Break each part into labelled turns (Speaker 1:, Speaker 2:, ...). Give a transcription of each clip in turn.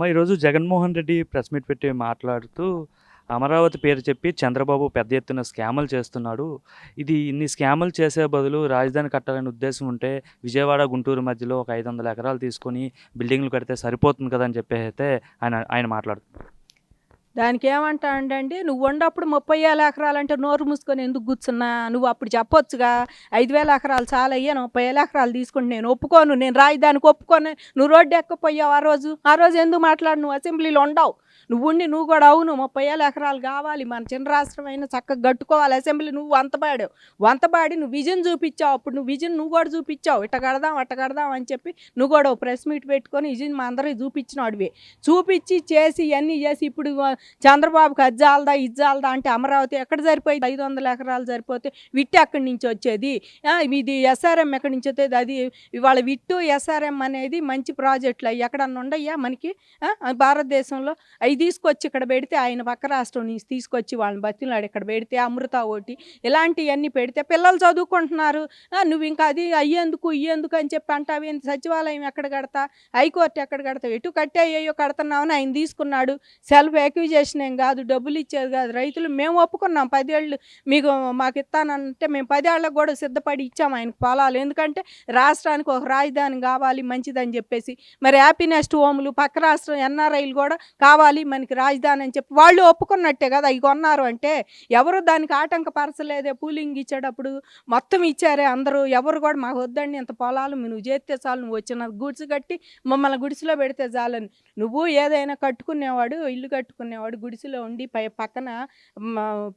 Speaker 1: మా ఈరోజు Jaganmohan Reddy press meet పెట్టి మాట్లాడుతూ అమరావతి పేరు చెప్పి చంద్రబాబు పెద్ద ఎత్తున స్కాములు చేస్తున్నాడు. ఇది ఇన్ని స్కాములు చేసే బదులు రాజధాని కట్టాలనే ఉద్దేశం ఉంటే విజయవాడ గుంటూరు మధ్యలో ఒక ఐదు వందల ఎకరాలు తీసుకొని బిల్డింగ్లు కడితే సరిపోతుంది కదా అని చెప్పి అయితే ఆయన ఆయన మాట్లాడుతున్నారు.
Speaker 2: దానికి ఏమంటాడండి నువ్వు ఉండప్పుడు ముప్పై వేల ఎకరాలంటే నోరు మూసుకొని ఎందుకు కూర్చున్నా? నువ్వు అప్పుడు చెప్పొచ్చుగా. ఐదు వేల ఎకరాలు చాలా అయ్యాను ముప్పై వేల ఎకరాలు తీసుకుంటే నేను ఒప్పుకోను. నేను రాయి దానికి ఒప్పుకొని. నువ్వు రోడ్డు ఎక్కపోయావు ఆ రోజు. ఆ రోజు ఎందుకు మాట్లాడు? నువ్వు అసెంబ్లీలో ఉండవు. నువ్వు ఉండి నువ్వు కూడా అవును ముప్పై వేల ఎకరాలు కావాలి మన చిన్న రాష్ట్రం అయినా చక్కగా గట్టుకోవాలి అసెంబ్లీ నువ్వు వంతపాడావు వంతపాడి నువ్వు విజన్ చూపించావు అప్పుడు నువ్వు విజన్ నువ్వు కూడా చూపించావు. ఇట్ట కడదాం అట్ట కడదాం అని చెప్పి నువ్వు కూడా ప్రెస్ మీట్ పెట్టుకొని విజన్ మా అందరికి చూపించిన అడివి. చూపించి చేసి ఇవన్నీ చేసి ఇప్పుడు చంద్రబాబుకి అజ్జాలదా ఇజ్జాలదా అంటే అమరావతి ఎక్కడ సరిపోయింది? ఐదు వందల ఎకరాలు సరిపోతే విట్టి అక్కడి నుంచి వచ్చేది? ఇది ఎస్ఆర్ఎం ఎక్కడి నుంచి వచ్చేది? అది ఇవాళ విట్టు ఎస్ఆర్ఎం అనేది మంచి ప్రాజెక్టులు. అవి ఎక్కడన్నా ఉండయ్యా మనకి? భారతదేశంలో భారతదేశంలో అవి తీసుకొచ్చి ఇక్కడ పెడితే ఆయన పక్క రాష్ట్రం నుంచి తీసుకొచ్చి వాళ్ళని బతిలాడు ఇక్కడ పెడితే అమృత ఓటి ఇలాంటివన్నీ పెడితే పిల్లలు చదువుకుంటున్నారు. నువ్వు ఇంకా అది అయ్యేందుకు ఇయ్యేందుకు అని చెప్పి అంటావేంటి సచివాలయం ఎక్కడ కడతా? హైకోర్టు ఎక్కడ కడతావు? ఎటు కట్టే అయ్యో కడుతున్నామని ఆయన తీసుకున్నాడు. సెల్ఫ్ ఎక్విజేషన్ ఏం కాదు డబ్బులు ఇచ్చేది కాదు. రైతులు మేము ఒప్పుకున్నాం పదేళ్ళు మీకు మాకు ఇస్తానంటే మేము పదేళ్ళకు కూడా సిద్ధపడి ఇచ్చాం ఆయనకు పొలాలు. ఎందుకంటే రాష్ట్రానికి ఒక రాజధాని కావాలి మంచిదని చెప్పేసి. మరి హ్యాపీనెస్ట్ హోములు పక్క రాష్ట్రం ఎన్ఆర్ఐలు కూడా కావాలి మనకి రాజధాని అని చెప్పి వాళ్ళు ఒప్పుకున్నట్టే కదా అవి కొన్నారు అంటే ఎవరు దానికి ఆటంకపరచలేదే? పూలింగ్ ఇచ్చేటప్పుడు మొత్తం ఇచ్చారే అందరూ. ఎవరు కూడా మాకు వద్దండి ఇంత పొలాలు నువ్వు చేస్తే చాలు నువ్వు వచ్చిన గుడిసి కట్టి మమ్మల్ని గుడిసెలో పెడితే చాలని. నువ్వు ఏదైనా కట్టుకునేవాడు ఇల్లు కట్టుకునేవాడు గుడిసెలో ఉండి పై పక్కన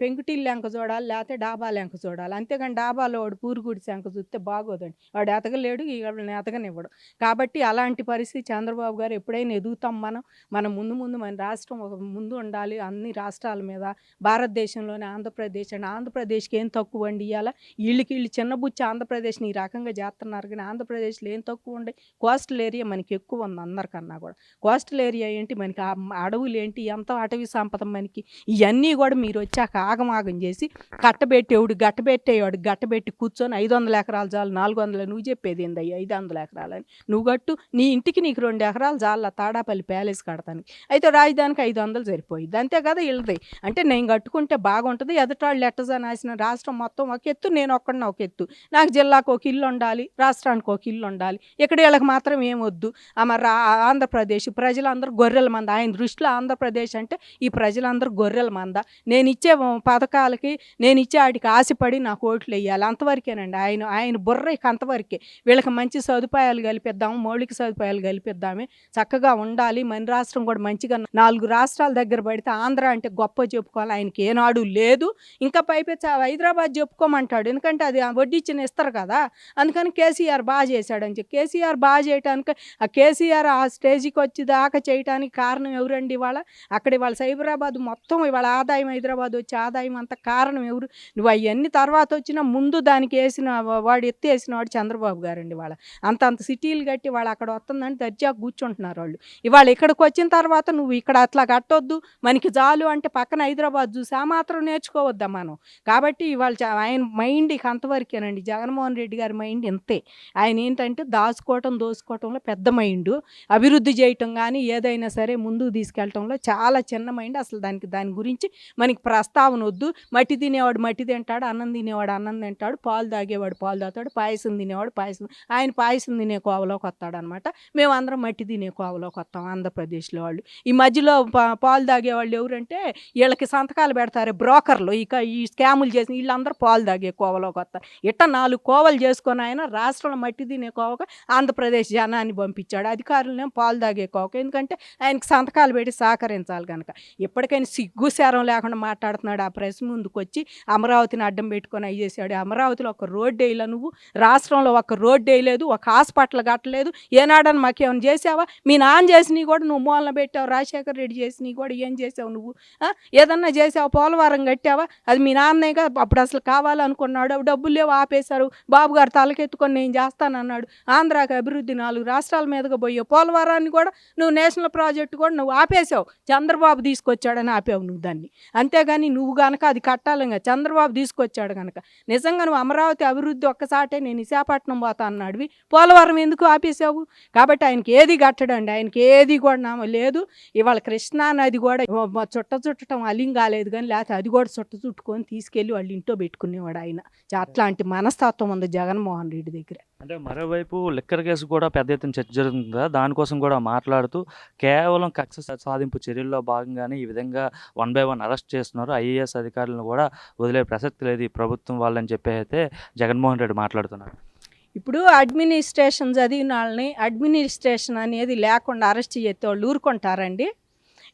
Speaker 2: పెంకుటిల్లు వెంక చూడాలి లేకపోతే డాబా లెంక చూడాలి. అంతేగాని డాబాలో వాడు పూరు గుడిసె వెంక చూస్తే బాగోదండి. వాడు ఎతగలేడు వాళ్ళని ఎతగనివ్వడు కాబట్టి అలాంటి పరిస్థితి చంద్రబాబు గారు ఎప్పుడైనా ఎదుగుతాం మనం. మనం ముందు ముందు మన రాష్ట్రం ఒక ముందు ఉండాలి అన్ని రాష్ట్రాల మీద. భారతదేశంలోనే ఆంధ్రప్రదేశ్ అండి ఆంధ్రప్రదేశ్కి ఏం తక్కువ అండి ఇవాళ వీళ్ళకి వీళ్ళు చిన్నబుచ్చి ఆంధ్రప్రదేశ్ని ఈ రకంగా చేస్తున్నారు కానీ ఆంధ్రప్రదేశ్లో ఏం తక్కువ ఉండే? కోస్టల్ ఏరియా మనకి ఎక్కువ ఉంది అందరికన్నా కూడా. కోస్టల్ ఏరియా ఏంటి? మనకి అడవులు ఏంటి? ఎంత అటవీ సంపద మనకి? ఇవన్నీ కూడా మీరు వచ్చాక ఆగమాగం చేసి కట్టబెట్టేవాడు గట్టబెట్టేవాడు గట్టబెట్టి కూర్చొని ఐదు వందల ఎకరాలు చాలు నాలుగు వందలు నువ్వు చెప్పేది ఏంది అయ్యి? ఐదు వందల ఎకరాలని. నువ్వు గట్టు నీ ఇంటికి నీకు రెండు ఎకరాలు చాలా తాడాపల్లి ప్యాలెస్ కడతానికి. అయితే రాజధాని దానికి ఐదు వందలు సరిపోయింది. అంతే కదా వీళ్ళది. అంటే నేను కట్టుకుంటే బాగుంటుంది ఎదుటాళ్ళు ఎట్టజా నాసిన రాష్ట్రం మొత్తం ఒక ఎత్తు నేను ఒక్కడిన ఒక ఎత్తు. నాకు జిల్లాకు ఒక ఇల్లు ఉండాలి రాష్ట్రానికి ఒక ఇల్లు ఉండాలి. ఇక్కడ వీళ్ళకి మాత్రం ఏం వద్దు. మరి ఆంధ్రప్రదేశ్ ప్రజలందరూ గొర్రెల మంద. ఆయన దృష్టిలో ఆంధ్రప్రదేశ్ అంటే ఈ ప్రజలందరూ గొర్రెల మంద. నేను ఇచ్చే పథకాలకి నేను ఇచ్చే వాటికి ఆశపడి నాకు ఓట్లు వేయాలి. అంతవరకేనండి. ఆయన ఆయన బుర్ర ఇక అంతవరకే. వీళ్ళకి మంచి సదుపాయాలు కల్పిద్దాము మౌలిక సదుపాయాలు కల్పిద్దామే. చక్కగా ఉండాలి. మన రాష్ట్రం కూడా మంచిగా నాలుగు రాష్ట్రాల దగ్గర పడితే ఆంధ్ర అంటే గొప్ప చెప్పుకోవాలి. ఆయనకి ఏనాడు లేదు. ఇంకా పైపెచ్చి హైదరాబాద్ చెప్పుకోమంటాడు. ఎందుకంటే అది ఆ వడ్డిచ్చిన ఇస్తారు కదా. అందుకని కేసీఆర్ బాగా చేశాడని చెప్పి. కేసీఆర్ బాగా చేయడానికి ఆ కేసీఆర్ ఆ స్టేజ్కి వచ్చి దాకా చేయడానికి కారణం ఎవరండి ఇవాళ? అక్కడ ఇవాళ సైబరాబాద్ మొత్తం ఇవాళ ఆదాయం హైదరాబాద్ వచ్చే ఆదాయం అంత కారణం ఎవరు? నువ్వు అవన్నీ తర్వాత వచ్చిన ముందు దానికి వేసిన వాడు ఎత్తి వేసిన వాడు చంద్రబాబు గారండి వాళ్ళ అంత అంత సిటీలు కట్టి వాళ్ళు అక్కడ వస్తుందని దర్జా కూర్చుంటున్నారు వాళ్ళు. ఇవాళ ఇక్కడికి వచ్చిన తర్వాత నువ్వు ఇక్కడ అట్లా కట్టొద్దు. మనకి చాలు అంటే పక్కన హైదరాబాద్ చూసి ఆ మాత్రం నేర్చుకోవద్దా మనం? కాబట్టి ఇవాళ ఆయన మైండ్ ఇక అంతవరకేనండి. జగన్మోహన్ రెడ్డి గారి మైండ్ ఇంతే. ఆయన ఏంటంటే దాచుకోవటం దోసుకోవటంలో పెద్ద మైండ్. అభివృద్ధి చేయటం కానీ ఏదైనా సరే ముందుకు తీసుకెళ్ళటంలో చాలా చిన్న మైండ్. అసలు దానికి దాని గురించి మనకి ప్రస్తావన వద్దు. మట్టి తినేవాడు మట్టి తింటాడు అన్నం తినేవాడు అన్నం తింటాడు పాలు తాగేవాడు పాలు తాగుతాడు పాయసం తినేవాడు పాయసం. ఆయన పాయసం తినే కోవలోకి వస్తాడనమాట. మేము అందరం మట్టి తినే కోవలోకి వస్తాం ఆంధ్రప్రదేశ్లో వాళ్ళు. ఈ మధ్యలో పా- పాలు తాగేవాళ్ళు ఎవరంటే వీళ్ళకి సంతకాలు పెడతారు బ్రోకర్లు. ఇక ఈ స్కాములు చేసిన వీళ్ళందరూ పాలు తాగే కోవలో కొత్త ఇట్ట నాలుగు కోవలు చేసుకొని ఆయన రాష్ట్రంలో మట్టి తినే కోవక ఆంధ్రప్రదేశ్ జనాన్ని పంపించాడు. అధికారులనేమో పాలు తాగే కోవక. ఎందుకంటే ఆయనకి సంతకాలు పెట్టి సహకరించాలి కనుక ఎప్పటికైనా సిగ్గు శరం లేకుండా మాట్లాడుతున్నాడు. ఆ ప్రెస్ ముందుకు వచ్చి అమరావతిని అడ్డం పెట్టుకొని అయ్యి చేశాడు. అమరావతిలో ఒక రోడ్డు వేయలే నువ్వు. రాష్ట్రంలో ఒక రోడ్డు వేయలేదు. ఒక హాస్పిటల్ కట్టలేదు. ఏనాడని మాకేమైనా చేసావా మీ నాన్న చేసినవి కూడా నువ్వు మూలన పెట్టావు. రాజశేఖర్ రెడ్డి చేసినవి కూడా ఏం చేసావు నువ్వు? ఏదన్నా చేసావు? పోలవరం కట్టావా? అది మీ నాన్నేగా అప్పుడు అసలు కావాలనుకున్నాడు. అవి డబ్బులు లేవు ఆపేశారు. బాబు గారు తలకెత్తుకొని నేను చేస్తానన్నాడు. ఆంధ్రాకి అభివృద్ధి నాలుగు రాష్ట్రాల మీదగా పోయే పోలవరాన్ని కూడా నువ్వు నేషనల్ ప్రాజెక్ట్ కూడా నువ్వు ఆపేశావు. చంద్రబాబు తీసుకొచ్చాడని ఆపావు నువ్వు దాన్ని. అంతేగాని నువ్వు గనక అది కట్టాలిగా చంద్రబాబు తీసుకొచ్చాడు కనుక నిజంగా నువ్వు అమరావతి అభివృద్ధి ఒక్కసాటే నేను విశాఖపట్నం పోతా అన్నాడువి. పోలవరం ఎందుకు ఆపేసావు కాబట్టి ఆయనకి ఏది కట్టడండి ఆయనకి ఏది కూడా నామ లేదు. ఇవాళ కృష్ణా నది కూడా చుట్ట చుట్టడం అలిం కాలేదు కానీ లేకపోతే అది కూడా చుట్ట చుట్టుకొని తీసుకెళ్ళి వాళ్ళ ఇంట్లో పెట్టుకునేవాడు ఆయన. అట్లాంటి మనస్తత్వం ఉంది జగన్మోహన్ రెడ్డి దగ్గర.
Speaker 1: అంటే మరోవైపు లిక్కర్ కేసు కూడా పెద్ద ఎత్తున చర్చ జరుగుతుంది? కదా దానికోసం కూడా మాట్లాడుతూ కేవలం కక్ష సాధింపు చర్యల్లో భాగంగానే ఈ విధంగా వన్ బై వన్ అరెస్ట్ చేస్తున్నారు. ఐఏఎస్ అధికారులను కూడా వదిలే ప్రసక్తి లేదు ఈ ప్రభుత్వం వాళ్ళని చెప్పి అయితే జగన్మోహన్ రెడ్డి మాట్లాడుతున్నారు.
Speaker 2: ఇప్పుడు అడ్మినిస్ట్రేషన్ చదివిన వాళ్ళని అడ్మినిస్ట్రేషన్ అనేది లేకుండా అరెస్ట్ చేస్తే వాళ్ళు ఊరుకుంటారండి.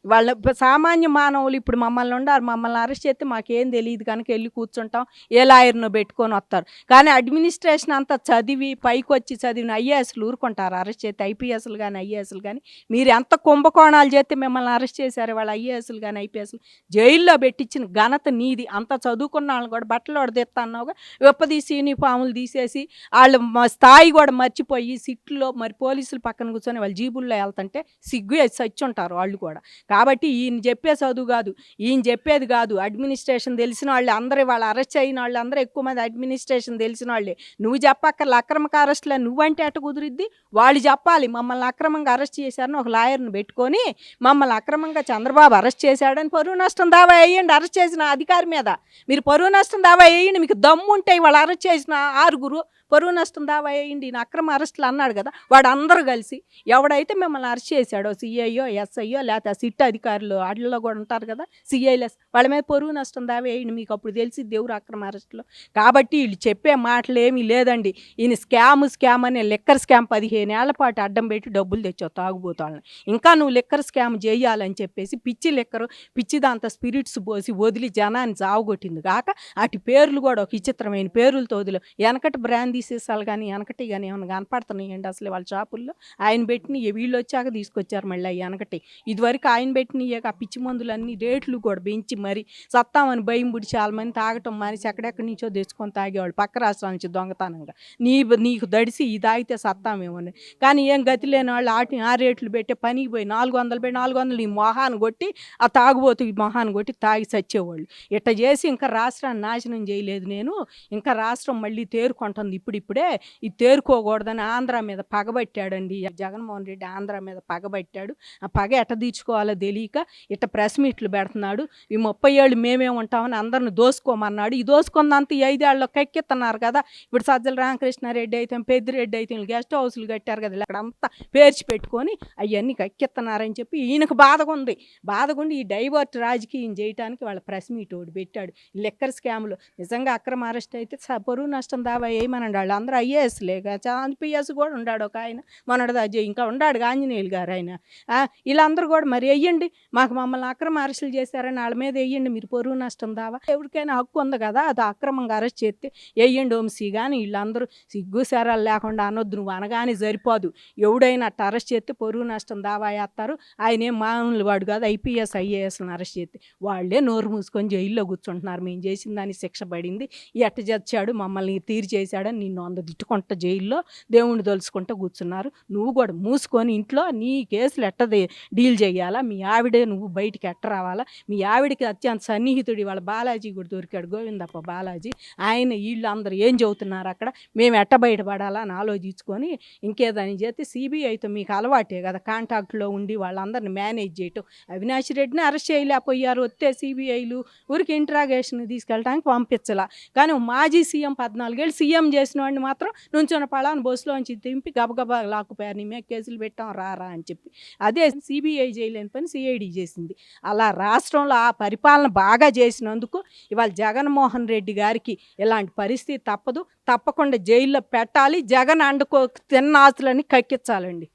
Speaker 2: వాళ్ళ సామాన్య మానవులు ఇప్పుడు మమ్మల్ని ఉండారు. మమ్మల్ని అరెస్ట్ చేస్తే మాకేం తెలియదు కనుక వెళ్ళి కూర్చుంటాం. ఏ లాయర్ను పెట్టుకొని వస్తారు. కానీ అడ్మినిస్ట్రేషన్ అంతా చదివి పైకి వచ్చి చదివిన ఐఏఎస్లు ఊరుకుంటారు. అరెస్ట్ చేస్తే ఐపీఎస్లు కానీ ఐఏఎస్లు కానీ మీరు ఎంత కుంభకోణాలు చేస్తే మిమ్మల్ని అరెస్ట్ చేశారు వాళ్ళ ఐఏఎస్లు కానీ ఐపీఎస్లు. జైల్లో పెట్టించిన ఘనత నీది. అంత చదువుకున్న వాళ్ళని కూడా బట్టలు వడదెత్తా అన్నావుగా విప్పదీసి యూనిఫాములు తీసేసి వాళ్ళు స్థాయి కూడా మర్చిపోయి సిట్లో మరి పోలీసులు పక్కన కూర్చొని వాళ్ళు జీబుల్లో వెళ్తుంటే సిగ్గు చచ్చి ఉంటారు వాళ్ళు కూడా. కాబట్టి ఈయన చెప్పే చదువు కాదు. ఈయన చెప్పేది కాదు. అడ్మినిస్ట్రేషన్ తెలిసిన వాళ్ళు. అందరూ వాళ్ళు అరెస్ట్ అయిన వాళ్ళు. అందరూ ఎక్కువ మంది అడ్మినిస్ట్రేషన్ తెలిసిన వాళ్ళే. నువ్వు చెప్పక్కర్ల. అక్రమక అరెస్ట్లో. నువ్వంటే అటు కుదిరిద్ది. వాళ్ళు చెప్పాలి. మమ్మల్ని అక్రమంగా అరెస్ట్ చేశారని ఒక లాయర్ని పెట్టుకొని మమ్మల్ని అక్రమంగా చంద్రబాబు అరెస్ట్ చేశాడని పరువు నష్టం దావా వేయండి. అరెస్ట్ చేసిన అధికారి మీద. మీరు పరువు నష్టం దావా వేయండి. మీకు దమ్ము ఉంటే వాళ్ళు అరెస్ట్ చేసిన ఆరుగురు పరువు నష్టం దావా వేయండి. ఈయన అక్రమ అరెస్టులు అన్నాడు కదా. వాడు అందరూ కలిసి ఎవడైతే మిమ్మల్ని అరెస్ట్ చేశాడో సిఐయో ఎస్ఐయో లేకపోతే ఆ సిట్ అధికారులు వాటిల్లో కూడా ఉంటారు కదా సిఐలెస్ వాళ్ళ మీద పొరుగు నష్టం దావేయండి మీకు అప్పుడు తెలిసి దేవుడు అక్రమ అరెస్టులో కాబట్టి వీళ్ళు చెప్పే మాటలు ఏమీ లేదండి. ఈయన స్కామ్ స్కామ్ అనే లెక్కర్ స్కామ్ పదిహేను ఏళ్ళ పాటు అడ్డం పెట్టి డబ్బులు తెచ్చావు తాగుబోతాళ్ళని ఇంకా నువ్వు లెక్కర్ స్కామ్ చేయాలని చెప్పేసి పిచ్చి లెక్కరు పిచ్చి దాంతో స్పిరిట్స్ పోసి వదిలి జనాన్ని జావగొట్టింది కాక అటు పేర్లు కూడా ఒక విచిత్రమైన పేర్లతో వదిలే వెనకటి బ్రాందీ సీసాలు కానీ వెనకటి కానీ ఏమైనా కనపడుతున్నాయండి అసలు వాళ్ళ షాపుల్లో? ఆయన పెట్టిన వీళ్ళు వచ్చాక తీసుకొచ్చారు మళ్ళీ వెనకటి. ఇదివరకు ఆయన పెట్టిన ఆ పిచ్చి మందులన్నీ రేట్లు కూడా పెంచి మరి సత్తామని భయం పుడి చాలా మంది తాగటం మనిషి ఎక్కడెక్కడి నుంచో తెచ్చుకొని తాగేవాళ్ళు. పక్క రాష్ట్రాల నుంచి దొంగతనంగా. నీ నీకు దడిసి ఈ తాగితే సత్తామేమని కానీ ఏం గతి లేని వాళ్ళు ఆటి ఆ రేట్లు పెట్టే పనికి పోయి నాలుగు వందలు పెట్టి నాలుగు వందలు ఈ మొహాన్ని కొట్టి ఆ తాగుబోతు ఈ మొహాన్ని కొట్టి తాగి చచ్చేవాళ్ళు ఇట్ట చేసి ఇంకా రాష్ట్రాన్ని నాశనం చేయలేదు నేను. ఇంకా రాష్ట్రం మళ్ళీ తేరుకుంటుంది ఇప్పుడిప్పుడే. ఇది తేరుకోకూడదని ఆంధ్ర మీద పగబట్టాడండి. జగన్మోహన్ రెడ్డి ఆంధ్ర మీద పగబట్టాడు. ఆ పగ ఎట్ట తీర్చుకోవాలి? తెలియక ఇట్ట ప్రెస్ మీట్లు పెడుతున్నాడు. ఈ ముప్పై ఏళ్ళు మేమే ఉంటామని అందరిని దోసుకోమన్నాడు. ఈ దోసుకుందంత ఈ ఐదేళ్ళలో కక్కెత్తున్నారు కదా. ఇప్పుడు సజ్జల రామకృష్ణారెడ్డి అయితే పెద్దిరెడ్డి అయితే గెస్ట్ హౌస్లు కట్టారు కదా. అక్కడ అంతా పేర్చి పెట్టుకొని అవన్నీ కక్కిస్తున్నారని చెప్పి ఈయనకు బాధగా ఉంది. బాధగా ఉండి ఈ డైవర్ట్ రాజకీయం చేయడానికి వాళ్ళ ప్రెస్ మీట్ ఒకటి పెట్టాడు. లెక్కర్ స్కామ్లు. నిజంగా అక్రమ అరెస్ట్ అయితే స- పరువు నష్టం దావా ఏమనండి వాళ్ళు అందరూ ఐఏఎస్ లేక పిఎస్ కూడా ఉన్నాడు ఒక ఆయన. మొన్నటిదా ఇంకా ఉన్నాడు ఆంజనేయులు గారు ఆయన. ఆ, వీళ్ళందరూ కూడా మరి వెయ్యండి. మాకు మమ్మల్ని అక్రమ అరెస్టులు చేశారని వాళ్ళ మీద వెయ్యండి. మీరు పొరుగు నష్టం దావా. ఎవరికైనా హక్కు ఉంది కదా అది అక్రమంగా అరెస్ట్ చేస్తే వెయ్యండి ఓంసీ కానీ వీళ్ళందరూ సిగ్గు సేరాలు లేకుండా అనొద్దు నువ్వు అనగానే సరిపోదు. ఎవడైనా అట్ట అరెస్ట్ చేస్తే పొరుగు నష్టం దావా వేస్తారు. ఆయనే మామూలు వాడు కాదు. ఐపీఎస్ ఐఏఎస్ని అరెస్ట్ చేస్తే వాళ్ళే నోరు మూసుకొని జైల్లో కూర్చుంటున్నారు. మేము చేసిన దానికి శిక్ష పడింది. ఎట్ట చచ్చాడు మమ్మల్ని తీరు చేశాడని నిన్ను వంద తిట్టుకుంటా జైల్లో దేవుణ్ణి తలుచుకుంటూ కూర్చున్నారు. నువ్వు కూడా మూసుకొని ఇంట్లో నీ కేసులు ఎట్ట డీల్ చేయాలా? మీ ఆవిడే నువ్వు బయటికి ఎట్ట రావాలా? మీ ఆవిడకి అత్యంత సన్నిహితుడి వాళ్ళ బాలాజీ కూడా దొరికాడు. గోవిందప్ప బాలాజీ. ఆయన వీళ్ళు అందరూ ఏం చదువుతున్నారు అక్కడ? మేము ఎట్ట బయటపడాలా అని ఆలోచించుకొని ఇంకేదని చేస్తే సిబిఐతో మీకు అలవాటే కదా? కాంటాక్ట్లో ఉండి వాళ్ళందరిని మేనేజ్ చేయటం. అవినాష్ రెడ్డిని అరెస్ట్ చేయలేకపోయారు. వస్తే సిబిఐలు ఊరికి ఇంట్రాగేషన్ తీసుకెళ్ళడానికి పంపించలా. కానీ మాజీ సీఎం పద్నాలుగేళ్ళు సీఎం చేసిన వాడిని మాత్రం నుంచున్న బస్సులో బస్సులోంచి దింపి గబగబా లాక్కుపోయారు. నీ మీద కేసులు పెట్టాం రారా అని చెప్పి. అదే సిబిఐ చేయలేని పని సిఐడి చేసింది. అలా రాష్ట్రంలో ఆ పరిపాలన బాగా చేసినందుకు ఇవాళ జగన్మోహన్ రెడ్డి గారికి ఇలాంటి పరిస్థితి తప్పదు. తప్పకుండా జైల్లో పెట్టాలి. జగన్ అండుకో తిన్న ఆస్తులని కక్కించాలండి.